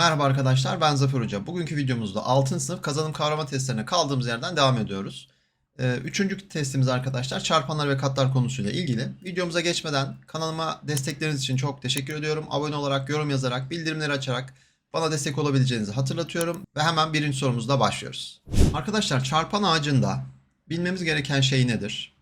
Merhaba arkadaşlar ben Zafer Hoca. Bugünkü videomuzda 6. sınıf kazanım kavrama testlerine kaldığımız yerden devam ediyoruz. Ee, Üçüncü testimiz arkadaşlar çarpanlar ve katlar konusuyla ilgili. Videomuza geçmeden kanalıma destekleriniz için çok teşekkür ediyorum. Abone olarak, yorum yazarak, bildirimleri açarak bana destek olabileceğinizi hatırlatıyorum. Ve hemen birinci sorumuzla başlıyoruz. Arkadaşlar çarpan ağacında bilmemiz gereken şey nedir?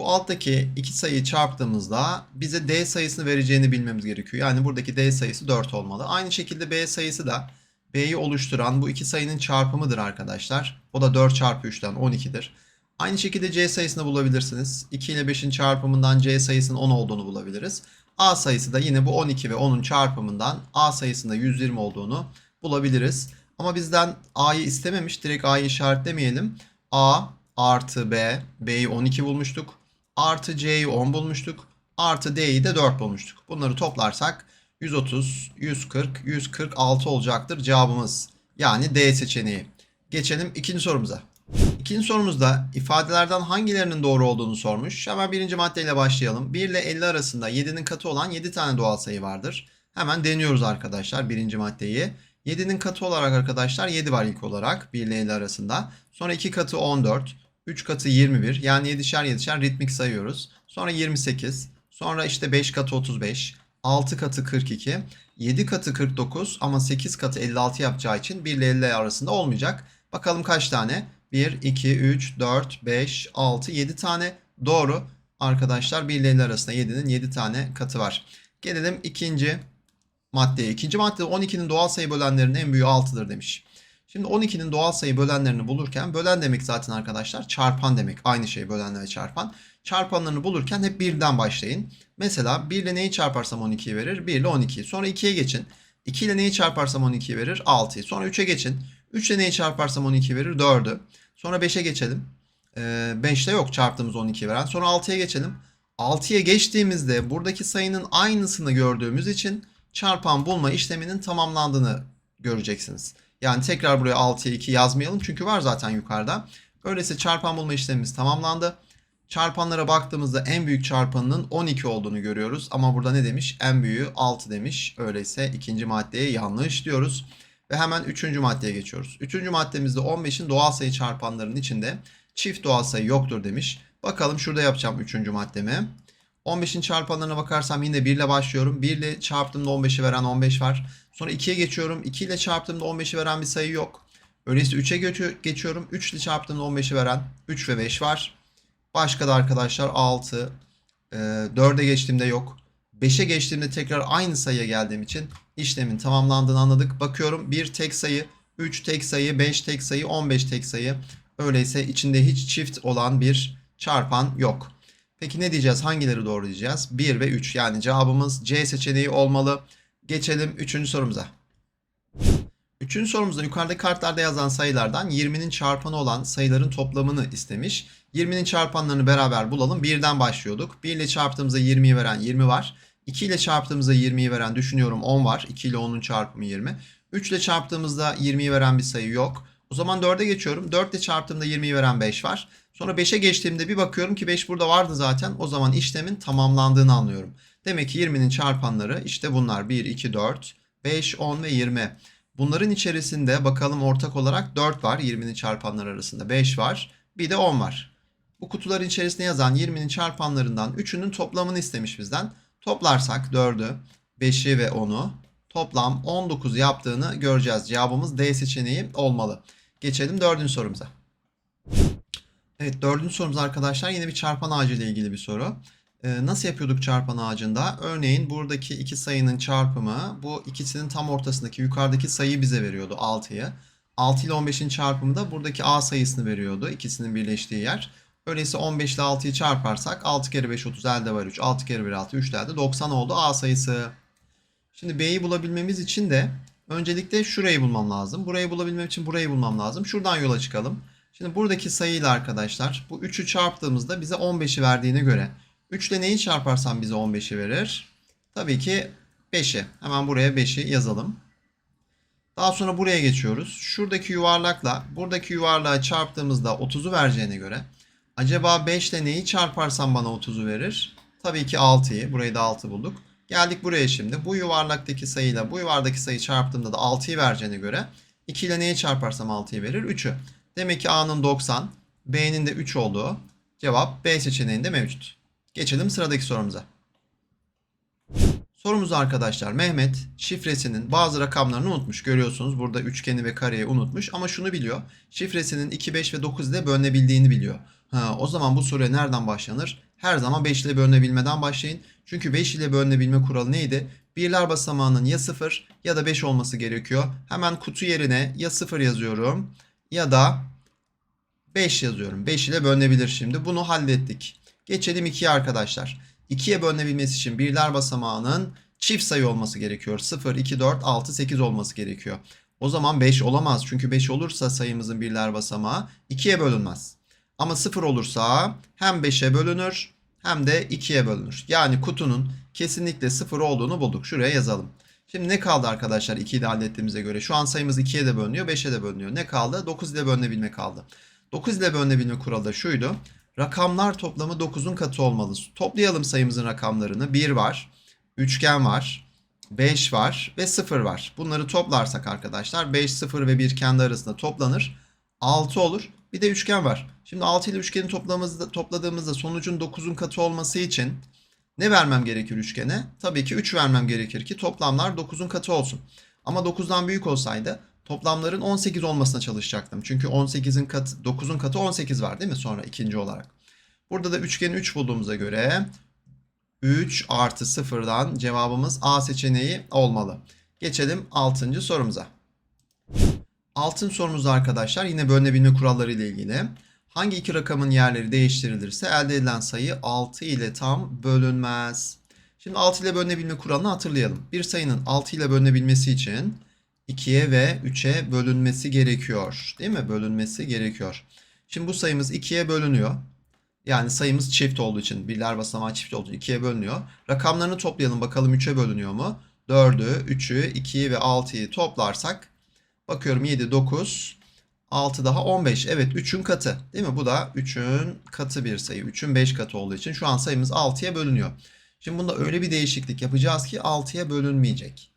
Bu alttaki iki sayıyı çarptığımızda bize D sayısını vereceğini bilmemiz gerekiyor. Yani buradaki D sayısı 4 olmalı. Aynı şekilde B sayısı da B'yi oluşturan bu iki sayının çarpımıdır arkadaşlar. O da 4 çarpı 3'ten 12'dir. Aynı şekilde C sayısını bulabilirsiniz. 2 ile 5'in çarpımından C sayısının 10 olduğunu bulabiliriz. A sayısı da yine bu 12 ve 10'un çarpımından A sayısında 120 olduğunu bulabiliriz. Ama bizden A'yı istememiş. Direkt A'yı işaretlemeyelim. A artı B. B'yi 12 bulmuştuk. Artı C'yi 10 bulmuştuk. Artı D'yi de 4 bulmuştuk. Bunları toplarsak 130, 140, 146 olacaktır cevabımız. Yani D seçeneği. Geçelim ikinci sorumuza. İkinci sorumuzda ifadelerden hangilerinin doğru olduğunu sormuş. Hemen birinci maddeyle başlayalım. 1 ile 50 arasında 7'nin katı olan 7 tane doğal sayı vardır. Hemen deniyoruz arkadaşlar birinci maddeyi. 7'nin katı olarak arkadaşlar 7 var ilk olarak 1 ile 50 arasında. Sonra 2 katı 14, 3 katı 21 yani 7'şer 7'şer ritmik sayıyoruz. Sonra 28, sonra işte 5 katı 35, 6 katı 42, 7 katı 49 ama 8 katı 56 yapacağı için 1 ile 50 arasında olmayacak. Bakalım kaç tane? 1, 2, 3, 4, 5, 6, 7 tane doğru. Arkadaşlar 1 ile 50 arasında 7'nin 7 tane katı var. Gelelim ikinci maddeye. İkinci maddede 12'nin doğal sayı bölenlerinin en büyüğü 6'dır demiş. Şimdi 12'nin doğal sayı bölenlerini bulurken bölen demek zaten arkadaşlar çarpan demek. Aynı şey bölenle ve çarpan. Çarpanlarını bulurken hep birden başlayın. Mesela 1 ile neyi çarparsam 12'yi verir? 1 ile 12'yi. Sonra 2'ye geçin. 2 ile neyi çarparsam 12'yi verir? 6'yı. Sonra 3'e geçin. 3 ile neyi çarparsam 12 verir? 4'ü. Sonra 5'e geçelim. Ee, 5'te yok çarptığımız 12 veren. Sonra 6'ya geçelim. 6'ya geçtiğimizde buradaki sayının aynısını gördüğümüz için çarpan bulma işleminin tamamlandığını göreceksiniz. Yani tekrar buraya 6'ya 2 yazmayalım çünkü var zaten yukarıda. Öyleyse çarpan bulma işlemimiz tamamlandı. Çarpanlara baktığımızda en büyük çarpanının 12 olduğunu görüyoruz. Ama burada ne demiş? En büyüğü 6 demiş. Öyleyse ikinci maddeye yanlış diyoruz. Ve hemen üçüncü maddeye geçiyoruz. Üçüncü maddemizde 15'in doğal sayı çarpanlarının içinde çift doğal sayı yoktur demiş. Bakalım şurada yapacağım üçüncü maddemi. 15'in çarpanlarına bakarsam yine 1 ile başlıyorum. 1 ile çarptığımda 15'i veren 15 var. Sonra 2'ye geçiyorum. 2 ile çarptığımda 15'i veren bir sayı yok. Öyleyse 3'e geçiyorum. 3 ile çarptığımda 15'i veren 3 ve 5 var. Başka da arkadaşlar 6. E, 4'e geçtiğimde yok. 5'e geçtiğimde tekrar aynı sayıya geldiğim için işlemin tamamlandığını anladık. Bakıyorum 1 tek sayı, 3 tek sayı, 5 tek sayı, 15 tek sayı. Öyleyse içinde hiç çift olan bir çarpan yok. Peki ne diyeceğiz? Hangileri doğru diyeceğiz? 1 ve 3 yani cevabımız C seçeneği olmalı. Geçelim 3. sorumuza. Üçüncü sorumuzda yukarıdaki kartlarda yazan sayılardan 20'nin çarpanı olan sayıların toplamını istemiş. 20'nin çarpanlarını beraber bulalım. 1'den başlıyorduk. 1 ile çarptığımızda 20'yi veren 20 var. 2 ile çarptığımızda 20'yi veren düşünüyorum 10 var. 2 ile 10'un çarpımı 20. 3 ile çarptığımızda 20'yi veren bir sayı yok. O zaman 4'e geçiyorum. 4 ile çarptığımda 20'yi veren 5 var. Sonra 5'e geçtiğimde bir bakıyorum ki 5 burada vardı zaten. O zaman işlemin tamamlandığını anlıyorum. Demek ki 20'nin çarpanları işte bunlar. 1, 2, 4, 5, 10 ve 20. Bunların içerisinde bakalım ortak olarak 4 var. 20'nin çarpanları arasında 5 var. Bir de 10 var. Bu kutuların içerisinde yazan 20'nin çarpanlarından 3'ünün toplamını istemiş bizden. Toplarsak 4'ü, 5'i ve 10'u toplam 19 yaptığını göreceğiz. Cevabımız D seçeneği olmalı. Geçelim dördüncü sorumuza. Evet dördüncü sorumuz arkadaşlar yine bir çarpan ağacı ile ilgili bir soru. Ee, nasıl yapıyorduk çarpan ağacında? Örneğin buradaki iki sayının çarpımı bu ikisinin tam ortasındaki yukarıdaki sayıyı bize veriyordu 6'yı. 6 ile 15'in çarpımı da buradaki A sayısını veriyordu ikisinin birleştiği yer. Öyleyse 15 ile 6'yı çarparsak 6 kere 5 30 elde var 3. 6 kere 1 6 3 elde 90 oldu A sayısı. Şimdi B'yi bulabilmemiz için de öncelikle şurayı bulmam lazım. Burayı bulabilmem için burayı bulmam lazım. Şuradan yola çıkalım. Şimdi buradaki sayıyla arkadaşlar bu 3'ü çarptığımızda bize 15'i verdiğine göre 3 ile neyi çarparsam bize 15'i verir? Tabii ki 5'i. Hemen buraya 5'i yazalım. Daha sonra buraya geçiyoruz. Şuradaki yuvarlakla buradaki yuvarlağı çarptığımızda 30'u vereceğine göre acaba 5 ile neyi çarparsam bana 30'u verir? Tabii ki 6'yı. Burayı da 6 bulduk. Geldik buraya şimdi. Bu yuvarlaktaki sayıyla bu yuvarlaktaki sayı çarptığımda da 6'yı vereceğine göre 2 ile neyi çarparsam 6'yı verir? 3'ü. Demek ki A'nın 90, B'nin de 3 olduğu cevap B seçeneğinde mevcut. Geçelim sıradaki sorumuza. Sorumuz arkadaşlar Mehmet şifresinin bazı rakamlarını unutmuş. Görüyorsunuz burada üçgeni ve kareyi unutmuş ama şunu biliyor. Şifresinin 2, 5 ve 9 ile bölünebildiğini biliyor. Ha, o zaman bu soruya nereden başlanır? Her zaman 5 ile bölünebilmeden başlayın. Çünkü 5 ile bölünebilme kuralı neydi? Birler basamağının ya 0 ya da 5 olması gerekiyor. Hemen kutu yerine ya 0 yazıyorum ya da 5 yazıyorum. 5 ile bölünebilir şimdi. Bunu hallettik. Geçelim 2'ye arkadaşlar. 2'ye bölünebilmesi için birler basamağının çift sayı olması gerekiyor. 0, 2, 4, 6, 8 olması gerekiyor. O zaman 5 olamaz. Çünkü 5 olursa sayımızın birler basamağı 2'ye bölünmez. Ama 0 olursa hem 5'e bölünür hem de 2'ye bölünür. Yani kutunun kesinlikle 0 olduğunu bulduk. Şuraya yazalım. Şimdi ne kaldı arkadaşlar 2'yi de hallettiğimize göre? Şu an sayımız 2'ye de bölünüyor, 5'e de bölünüyor. Ne kaldı? 9 ile bölünebilme kaldı. 9 ile bölünebilme kuralı da şuydu. Rakamlar toplamı 9'un katı olmalı. Toplayalım sayımızın rakamlarını. 1 var, üçgen var, 5 var ve 0 var. Bunları toplarsak arkadaşlar 5, 0 ve 1 kendi arasında toplanır. 6 olur. Bir de üçgen var. Şimdi 6 ile üçgeni topladığımızda, topladığımızda sonucun 9'un katı olması için ne vermem gerekir üçgene? Tabii ki 3 vermem gerekir ki toplamlar 9'un katı olsun. Ama 9'dan büyük olsaydı toplamların 18 olmasına çalışacaktım. Çünkü 18'in katı 9'un katı 18 var değil mi sonra ikinci olarak? Burada da üçgeni 3 bulduğumuza göre 3 artı 0'dan cevabımız A seçeneği olmalı. Geçelim 6. sorumuza. Altın sorumuz arkadaşlar yine bölünebilme kuralları ile ilgili. Hangi iki rakamın yerleri değiştirilirse elde edilen sayı 6 ile tam bölünmez. Şimdi 6 ile bölünebilme kuralını hatırlayalım. Bir sayının 6 ile bölünebilmesi için 2'ye ve 3'e bölünmesi gerekiyor. Değil mi? Bölünmesi gerekiyor. Şimdi bu sayımız 2'ye bölünüyor. Yani sayımız çift olduğu için, birler basamağı çift olduğu için 2'ye bölünüyor. Rakamlarını toplayalım bakalım 3'e bölünüyor mu? 4'ü, 3'ü, 2'yi ve 6'yı toplarsak bakıyorum 7, 9, 6 daha 15. Evet 3'ün katı değil mi? Bu da 3'ün katı bir sayı. 3'ün 5 katı olduğu için şu an sayımız 6'ya bölünüyor. Şimdi bunda öyle bir değişiklik yapacağız ki 6'ya bölünmeyecek.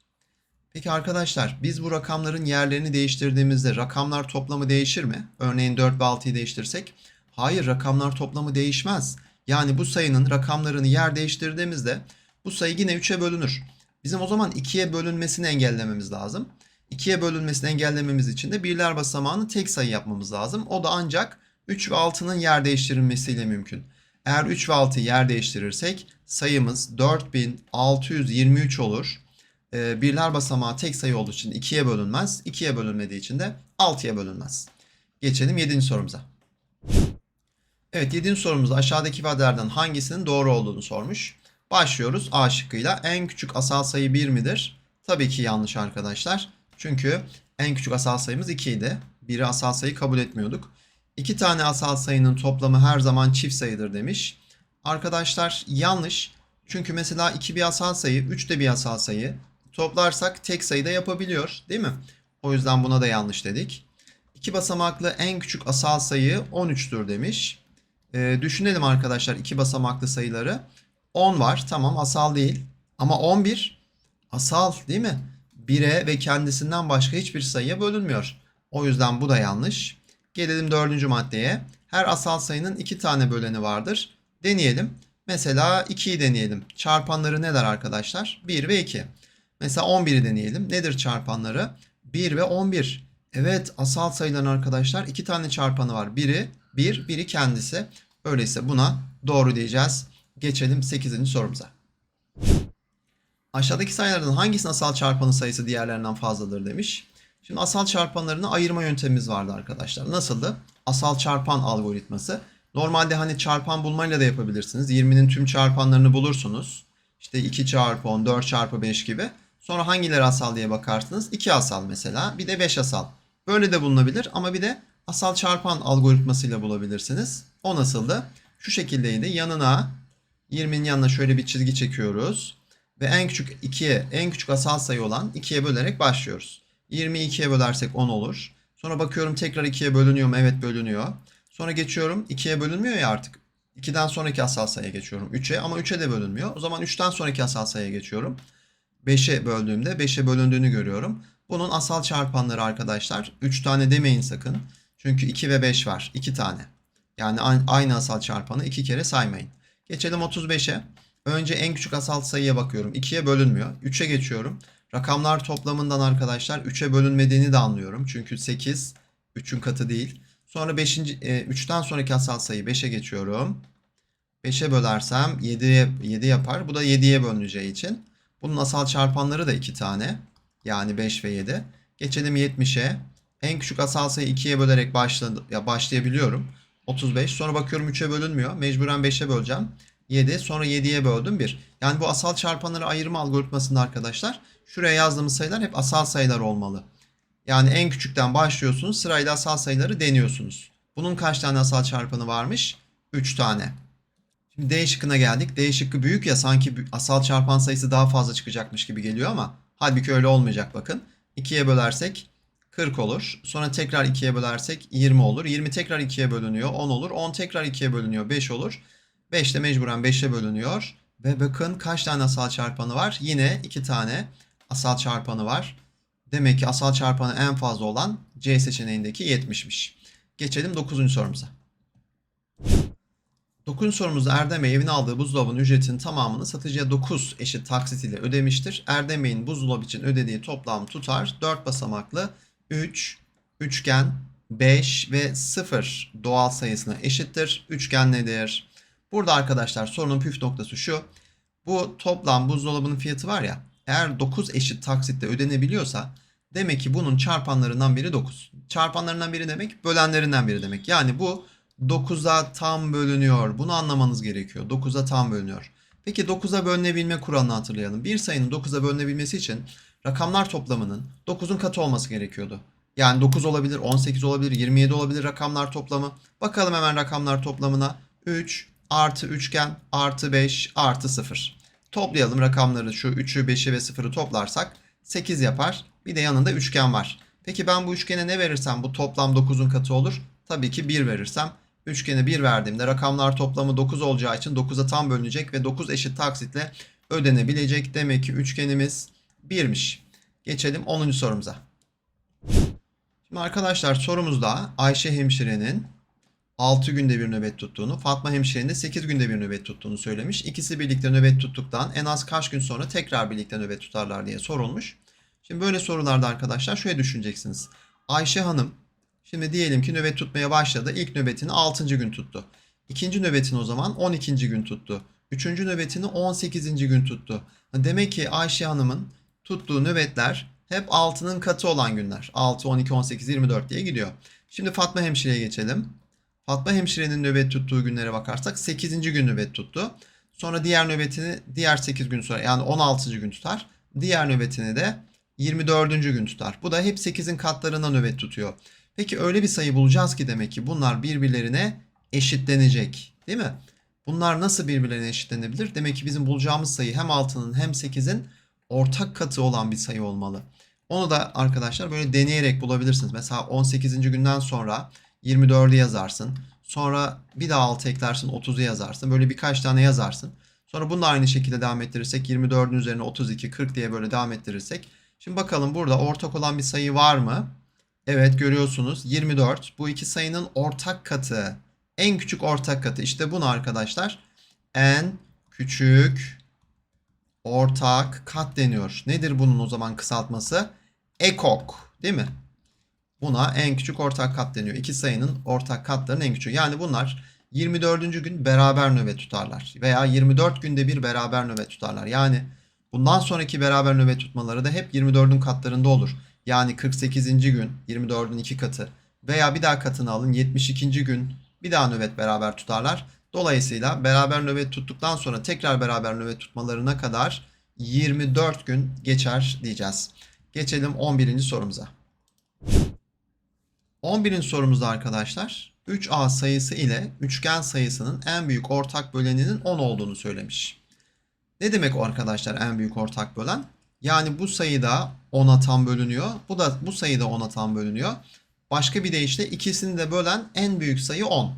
Peki arkadaşlar biz bu rakamların yerlerini değiştirdiğimizde rakamlar toplamı değişir mi? Örneğin 4 ve 6'yı değiştirsek. Hayır rakamlar toplamı değişmez. Yani bu sayının rakamlarını yer değiştirdiğimizde bu sayı yine 3'e bölünür. Bizim o zaman 2'ye bölünmesini engellememiz lazım. 2'ye bölünmesini engellememiz için de birler basamağını tek sayı yapmamız lazım. O da ancak 3 ve 6'nın yer değiştirilmesiyle mümkün. Eğer 3 ve 6'yı yer değiştirirsek sayımız 4623 olur. Ee, birler basamağı tek sayı olduğu için 2'ye bölünmez. 2'ye bölünmediği için de 6'ya bölünmez. Geçelim 7. sorumuza. Evet 7. sorumuzda aşağıdaki ifadelerden hangisinin doğru olduğunu sormuş. Başlıyoruz A şıkkıyla. En küçük asal sayı 1 midir? Tabii ki yanlış arkadaşlar. Çünkü en küçük asal sayımız 2 idi. Biri asal sayı kabul etmiyorduk. İki tane asal sayının toplamı her zaman çift sayıdır demiş. Arkadaşlar yanlış. Çünkü mesela 2 bir asal sayı, 3 de bir asal sayı. Toplarsak tek sayıda yapabiliyor değil mi? O yüzden buna da yanlış dedik. İki basamaklı en küçük asal sayı 13'tür demiş. Ee, düşünelim arkadaşlar iki basamaklı sayıları. 10 var tamam asal değil. Ama 11 asal değil mi? 1'e ve kendisinden başka hiçbir sayıya bölünmüyor. O yüzden bu da yanlış. Gelelim dördüncü maddeye. Her asal sayının iki tane böleni vardır. Deneyelim. Mesela 2'yi deneyelim. Çarpanları neler arkadaşlar? 1 ve 2. Mesela 11'i deneyelim. Nedir çarpanları? 1 ve 11. Evet asal sayıların arkadaşlar iki tane çarpanı var. Biri 1, biri kendisi. Öyleyse buna doğru diyeceğiz. Geçelim 8. sorumuza. Aşağıdaki sayılardan hangisinin asal çarpanı sayısı diğerlerinden fazladır demiş. Şimdi asal çarpanlarını ayırma yöntemimiz vardı arkadaşlar. Nasıldı? Asal çarpan algoritması. Normalde hani çarpan bulmayla da yapabilirsiniz. 20'nin tüm çarpanlarını bulursunuz. İşte 2 çarpı 10, 4 çarpı 5 gibi. Sonra hangileri asal diye bakarsınız. 2 asal mesela. Bir de 5 asal. Böyle de bulunabilir ama bir de asal çarpan algoritmasıyla bulabilirsiniz. O nasıldı? Şu şekildeydi. Yanına 20'nin yanına şöyle bir çizgi çekiyoruz. Ve en küçük 2'ye, en küçük asal sayı olan 2'ye bölerek başlıyoruz. 20'yi 2'ye bölersek 10 olur. Sonra bakıyorum tekrar 2'ye bölünüyor mu? Evet bölünüyor. Sonra geçiyorum 2'ye bölünmüyor ya artık. 2'den sonraki asal sayıya geçiyorum 3'e ama 3'e de bölünmüyor. O zaman 3'ten sonraki asal sayıya geçiyorum. 5'e böldüğümde 5'e bölündüğünü görüyorum. Bunun asal çarpanları arkadaşlar 3 tane demeyin sakın. Çünkü 2 ve 5 var. 2 tane. Yani aynı asal çarpanı 2 kere saymayın. Geçelim 35'e. Önce en küçük asal sayıya bakıyorum. 2'ye bölünmüyor. 3'e geçiyorum. Rakamlar toplamından arkadaşlar 3'e bölünmediğini de anlıyorum. Çünkü 8 3'ün katı değil. Sonra 5. 3'ten sonraki asal sayı 5'e geçiyorum. 5'e bölersem 7'ye 7 yapar. Bu da 7'ye bölüneceği için. Bunun asal çarpanları da 2 tane. Yani 5 ve 7. Geçelim 70'e. En küçük asal sayı 2'ye bölerek başladı, ya başlayabiliyorum. 35. Sonra bakıyorum 3'e bölünmüyor. Mecburen 5'e böleceğim. 7. Sonra 7'ye böldüm 1. Yani bu asal çarpanları ayırma algoritmasında arkadaşlar şuraya yazdığımız sayılar hep asal sayılar olmalı. Yani en küçükten başlıyorsunuz sırayla asal sayıları deniyorsunuz. Bunun kaç tane asal çarpanı varmış? 3 tane. Şimdi D şıkkına geldik. D şıkkı büyük ya sanki asal çarpan sayısı daha fazla çıkacakmış gibi geliyor ama halbuki öyle olmayacak bakın. 2'ye bölersek 40 olur. Sonra tekrar 2'ye bölersek 20 olur. 20 tekrar 2'ye bölünüyor 10 olur. 10 tekrar 2'ye bölünüyor 5 olur. 5 de mecburen 5'e bölünüyor. Ve bakın kaç tane asal çarpanı var? Yine 2 tane asal çarpanı var. Demek ki asal çarpanı en fazla olan C seçeneğindeki 70'miş. Geçelim 9. sorumuza. 9. sorumuzda Erdem Bey evine aldığı buzdolabının ücretinin tamamını satıcıya 9 eşit taksit ile ödemiştir. Erdem Bey'in buzdolabı için ödediği toplam tutar 4 basamaklı 3, üçgen, 5 ve 0 doğal sayısına eşittir. Üçgen nedir? Burada arkadaşlar sorunun püf noktası şu. Bu toplam buzdolabının fiyatı var ya eğer 9 eşit taksitle ödenebiliyorsa demek ki bunun çarpanlarından biri 9. Çarpanlarından biri demek bölenlerinden biri demek. Yani bu 9'a tam bölünüyor. Bunu anlamanız gerekiyor. 9'a tam bölünüyor. Peki 9'a bölünebilme kuralını hatırlayalım. Bir sayının 9'a bölünebilmesi için rakamlar toplamının 9'un katı olması gerekiyordu. Yani 9 olabilir, 18 olabilir, 27 olabilir rakamlar toplamı. Bakalım hemen rakamlar toplamına. 3 artı üçgen artı 5 artı 0. Toplayalım rakamları şu 3'ü, 5'i ve 0'ı toplarsak 8 yapar. Bir de yanında üçgen var. Peki ben bu üçgene ne verirsem bu toplam 9'un katı olur? Tabii ki 1 verirsem Üçgene 1 verdiğimde rakamlar toplamı 9 olacağı için 9'a tam bölünecek ve 9 eşit taksitle ödenebilecek. Demek ki üçgenimiz 1'miş. Geçelim 10. sorumuza. Şimdi arkadaşlar sorumuzda Ayşe hemşirenin 6 günde bir nöbet tuttuğunu, Fatma hemşirenin de 8 günde bir nöbet tuttuğunu söylemiş. İkisi birlikte nöbet tuttuktan en az kaç gün sonra tekrar birlikte nöbet tutarlar diye sorulmuş. Şimdi böyle sorularda arkadaşlar şöyle düşüneceksiniz. Ayşe Hanım Şimdi diyelim ki nöbet tutmaya başladı. İlk nöbetini 6. gün tuttu. İkinci nöbetini o zaman 12. gün tuttu. Üçüncü nöbetini 18. gün tuttu. Demek ki Ayşe Hanım'ın tuttuğu nöbetler hep 6'nın katı olan günler. 6, 12, 18, 24 diye gidiyor. Şimdi Fatma Hemşire'ye geçelim. Fatma Hemşire'nin nöbet tuttuğu günlere bakarsak 8. gün nöbet tuttu. Sonra diğer nöbetini diğer 8 gün sonra yani 16. gün tutar. Diğer nöbetini de 24. gün tutar. Bu da hep 8'in katlarına nöbet tutuyor. Peki öyle bir sayı bulacağız ki demek ki bunlar birbirlerine eşitlenecek. Değil mi? Bunlar nasıl birbirlerine eşitlenebilir? Demek ki bizim bulacağımız sayı hem 6'nın hem 8'in ortak katı olan bir sayı olmalı. Onu da arkadaşlar böyle deneyerek bulabilirsiniz. Mesela 18. günden sonra 24'ü yazarsın. Sonra bir daha 6 eklersin 30'u yazarsın. Böyle birkaç tane yazarsın. Sonra bunu da aynı şekilde devam ettirirsek 24'ün üzerine 32, 40 diye böyle devam ettirirsek. Şimdi bakalım burada ortak olan bir sayı var mı? Evet görüyorsunuz 24. Bu iki sayının ortak katı. En küçük ortak katı. İşte bunu arkadaşlar en küçük ortak kat deniyor. Nedir bunun o zaman kısaltması? Ekok değil mi? Buna en küçük ortak kat deniyor. İki sayının ortak katlarının en küçüğü. Yani bunlar 24. gün beraber nöbet tutarlar. Veya 24 günde bir beraber nöbet tutarlar. Yani bundan sonraki beraber nöbet tutmaları da hep 24'ün katlarında olur. Yani 48. gün 24'ün 2 katı veya bir daha katını alın 72. gün bir daha nöbet beraber tutarlar. Dolayısıyla beraber nöbet tuttuktan sonra tekrar beraber nöbet tutmalarına kadar 24 gün geçer diyeceğiz. Geçelim 11. sorumuza. 11. sorumuzda arkadaşlar 3A sayısı ile üçgen sayısının en büyük ortak böleninin 10 olduğunu söylemiş. Ne demek o arkadaşlar en büyük ortak bölen? Yani bu sayı da 10'a tam bölünüyor. Bu da bu sayı da 10'a tam bölünüyor. Başka bir deyişle ikisini de bölen en büyük sayı 10.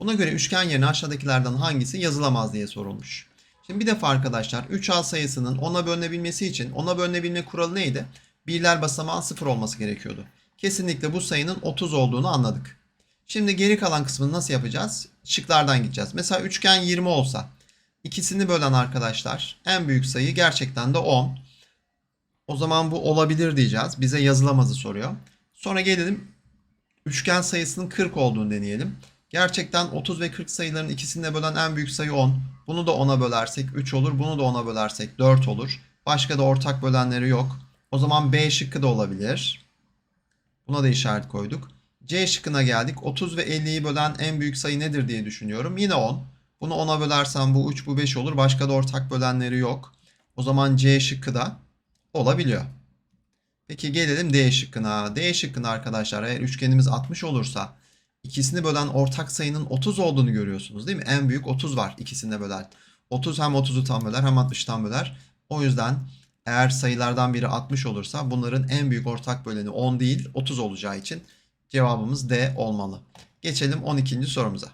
Buna göre üçgen yerine aşağıdakilerden hangisi yazılamaz diye sorulmuş. Şimdi bir defa arkadaşlar 3A sayısının 10'a bölünebilmesi için 10'a bölünebilme kuralı neydi? Birler basamağın 0 olması gerekiyordu. Kesinlikle bu sayının 30 olduğunu anladık. Şimdi geri kalan kısmını nasıl yapacağız? Şıklardan gideceğiz. Mesela üçgen 20 olsa ikisini bölen arkadaşlar en büyük sayı gerçekten de 10. O zaman bu olabilir diyeceğiz. Bize yazılamazı soruyor. Sonra gelelim üçgen sayısının 40 olduğunu deneyelim. Gerçekten 30 ve 40 sayıların ikisini bölen en büyük sayı 10. Bunu da 10'a bölersek 3 olur. Bunu da 10'a bölersek 4 olur. Başka da ortak bölenleri yok. O zaman B şıkkı da olabilir. Buna da işaret koyduk. C şıkkına geldik. 30 ve 50'yi bölen en büyük sayı nedir diye düşünüyorum. Yine 10. Bunu 10'a bölersem bu 3 bu 5 olur. Başka da ortak bölenleri yok. O zaman C şıkkı da olabiliyor. Peki gelelim D şıkkına. D şıkkına arkadaşlar eğer üçgenimiz 60 olursa ikisini bölen ortak sayının 30 olduğunu görüyorsunuz değil mi? En büyük 30 var ikisini bölen. 30 hem 30'u tam böler hem 60'ı tam böler. O yüzden eğer sayılardan biri 60 olursa bunların en büyük ortak böleni 10 değil 30 olacağı için cevabımız D olmalı. Geçelim 12. sorumuza.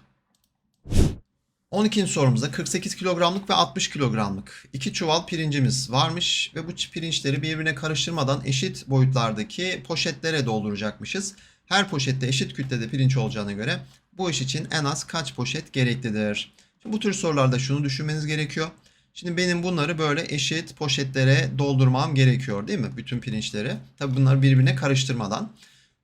12. sorumuzda 48 kilogramlık ve 60 kilogramlık iki çuval pirincimiz varmış ve bu pirinçleri birbirine karıştırmadan eşit boyutlardaki poşetlere dolduracakmışız. Her poşette eşit kütlede pirinç olacağına göre bu iş için en az kaç poşet gereklidir? Şimdi bu tür sorularda şunu düşünmeniz gerekiyor. Şimdi benim bunları böyle eşit poşetlere doldurmam gerekiyor değil mi? Bütün pirinçleri. Tabi bunları birbirine karıştırmadan.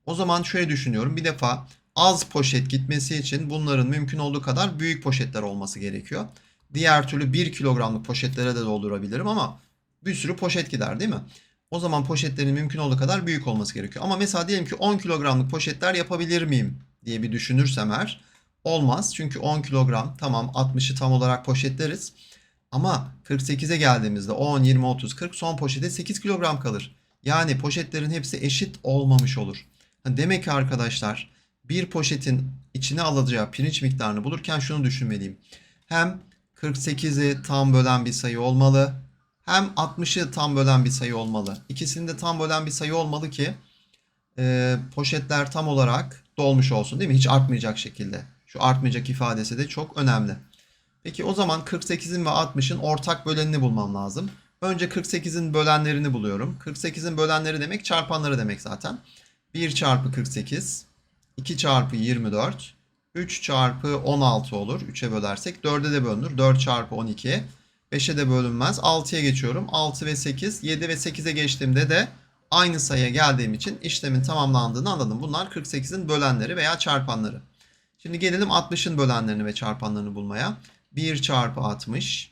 O zaman şöyle düşünüyorum. Bir defa az poşet gitmesi için bunların mümkün olduğu kadar büyük poşetler olması gerekiyor. Diğer türlü 1 kilogramlık poşetlere de doldurabilirim ama bir sürü poşet gider değil mi? O zaman poşetlerin mümkün olduğu kadar büyük olması gerekiyor. Ama mesela diyelim ki 10 kilogramlık poşetler yapabilir miyim diye bir düşünürsem eğer olmaz. Çünkü 10 kilogram tamam 60'ı tam olarak poşetleriz. Ama 48'e geldiğimizde 10, 20, 30, 40 son poşete 8 kilogram kalır. Yani poşetlerin hepsi eşit olmamış olur. Demek ki arkadaşlar bir poşetin içine alacağı pirinç miktarını bulurken şunu düşünmeliyim. Hem 48'i tam bölen bir sayı olmalı. Hem 60'ı tam bölen bir sayı olmalı. İkisini de tam bölen bir sayı olmalı ki e, poşetler tam olarak dolmuş olsun değil mi? Hiç artmayacak şekilde. Şu artmayacak ifadesi de çok önemli. Peki o zaman 48'in ve 60'ın ortak bölenini bulmam lazım. Önce 48'in bölenlerini buluyorum. 48'in bölenleri demek çarpanları demek zaten. 1 çarpı 48, 2 çarpı 24, 3 çarpı 16 olur. 3'e bölersek 4'e de bölünür. 4 çarpı 12, 5'e de bölünmez. 6'ya geçiyorum. 6 ve 8, 7 ve 8'e geçtiğimde de aynı sayıya geldiğim için işlemin tamamlandığını anladım. Bunlar 48'in bölenleri veya çarpanları. Şimdi gelelim 60'ın bölenlerini ve çarpanlarını bulmaya. 1 çarpı 60,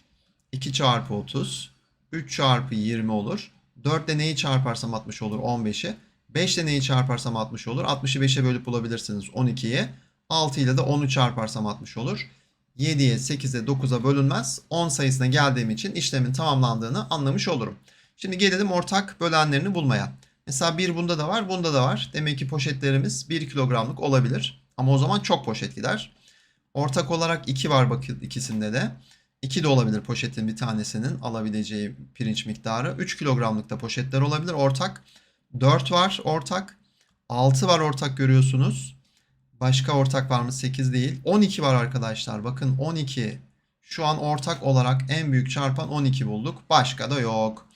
2 çarpı 30, 3 çarpı 20 olur. 4 ile neyi çarparsam 60 olur 15'i. 5 ile neyi çarparsam 60 olur. 60'ı 5'e bölüp bulabilirsiniz 12'ye. 6 ile de 10'u çarparsam 60 olur. 7'ye, 8'e, 9'a bölünmez. 10 sayısına geldiğim için işlemin tamamlandığını anlamış olurum. Şimdi gelelim ortak bölenlerini bulmaya. Mesela bir bunda da var, bunda da var. Demek ki poşetlerimiz 1 kilogramlık olabilir. Ama o zaman çok poşet gider. Ortak olarak 2 var bakın ikisinde de. 2 de olabilir poşetin bir tanesinin alabileceği pirinç miktarı. 3 kilogramlık da poşetler olabilir ortak. 4 var ortak. 6 var ortak görüyorsunuz. Başka ortak var mı? 8 değil. 12 var arkadaşlar. Bakın 12. Şu an ortak olarak en büyük çarpan 12 bulduk. Başka da yok.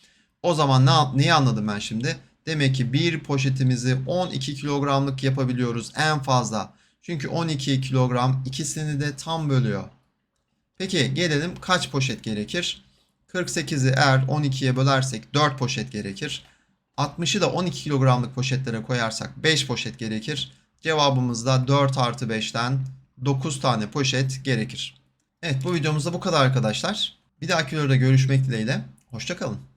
O zaman ne, neyi anladım ben şimdi? Demek ki bir poşetimizi 12 kilogramlık yapabiliyoruz en fazla. Çünkü 12 kilogram ikisini de tam bölüyor. Peki gelelim kaç poşet gerekir? 48'i eğer 12'ye bölersek 4 poşet gerekir. 60'ı da 12 kilogramlık poşetlere koyarsak 5 poşet gerekir. Cevabımız da 4 artı 5'ten 9 tane poşet gerekir. Evet bu videomuzda bu kadar arkadaşlar. Bir dahaki videoda görüşmek dileğiyle. Hoşçakalın.